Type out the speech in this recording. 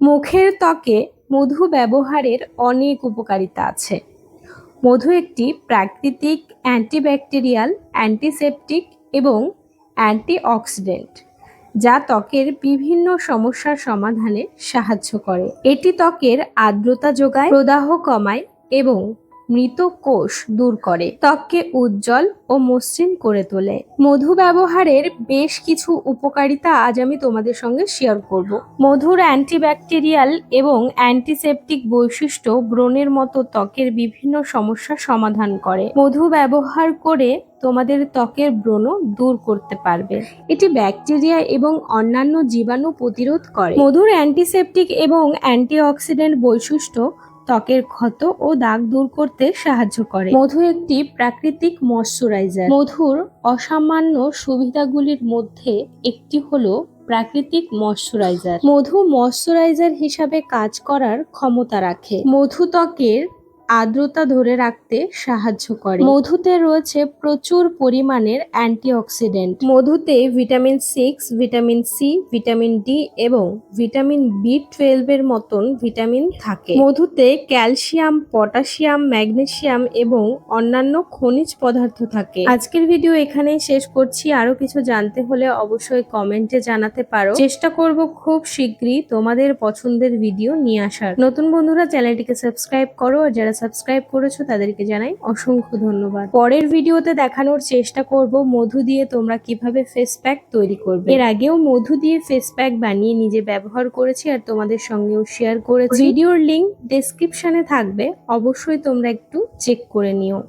মুখের ত্বকে মধু ব্যবহারের অনেক উপকারিতা আছে। মধু একটি প্রাকৃতিক অ্যান্টিব্যাকটেরিয়াল, অ্যান্টিসেপটিক এবং অ্যান্টিঅক্সিডেন্ট, যা ত্বকের বিভিন্ন সমস্যার সমাধানে সাহায্য করে। এটি ত্বকের আর্দ্রতা যোগায়, প্রদাহ কমায় এবং মৃত কোষ দূর করে, ত্বককে উজ্জ্বল ও মসৃণ করে তোলে। মধু ব্যবহারের বেশ কিছু উপকারিতা আজ আমি তোমাদের সঙ্গে শেয়ার করব। মধুর অ্যান্টিব্যাকটেরিয়াল এবং অ্যান্টিসেপটিক বৈশিষ্ট্য ব্রণের মতো ত্বকের বিভিন্ন সমস্যার সমাধান করে। মধু ব্যবহার করে তোমাদের ত্বকের ব্রণ দূর করতে পারবে। এটি ব্যাকটেরিয়া এবং অন্যান্য জীবাণু প্রতিরোধ করে। মধুর অ্যান্টিসেপটিক এবং অ্যান্টিঅক্সিডেন্ট বৈশিষ্ট্য ত্বকের ক্ষত ও দাগ দূর করতে সাহায্য করে। মধু একটি প্রাকৃতিক ময়শ্চারাইজার। মধুর অসামান্য সুবিধাগুলির মধ্যে একটি হলো প্রাকৃতিক ময়শ্চারাইজার। মধু ময়শ্চারাইজার হিসাবে কাজ করার ক্ষমতা রাখে। মধু ত্বকের আর্দ্রতা ধরে রাখতে সাহায্য করে। মধুতে রয়েছে প্রচুর পরিমাণের অ্যান্টিঅক্সিডেন্ট। মধুতে vitamin six vitamin C vitamin D এবং ভিটামিন বি টুয়েলভের মতন ভিটামিন থাকে। মধুতে ক্যালসিয়াম পটাশিয়াম ম্যাগনেসিয়াম এবং অন্যান্য খনিজ পদার্থ থাকে। আজকের ভিডিও এখানেই শেষ করছি। আরও কিছু জানতে হলে অবশ্যই কমেন্টে জানাতে পারো। চেষ্টা করব খুব শীঘ্রই তোমাদের পছন্দের ভিডিও নিয়ে আসার। নতুন বন্ধুরা চ্যানেলটিকে সাবস্ক্রাইব করো আর যারা সাবস্ক্রাইব করেছ তাদেরকে জানাই অসংখ্য ধন্যবাদ। পরের ভিডিওতে দেখানোর চেষ্টা করব মধু দিয়ে তোমরা কীভাবে ফেস প্যাক তৈরি করবে। এর আগেও মধু দিয়ে ফেস প্যাক বানিয়ে নিজে ব্যবহার করেছি আর তোমাদের সঙ্গেও শেয়ার করেছি। ভিডিওর লিংক ডেসক্রিপশনে থাকবে। অবশ্যই তোমরা একটু চেক করে নিও।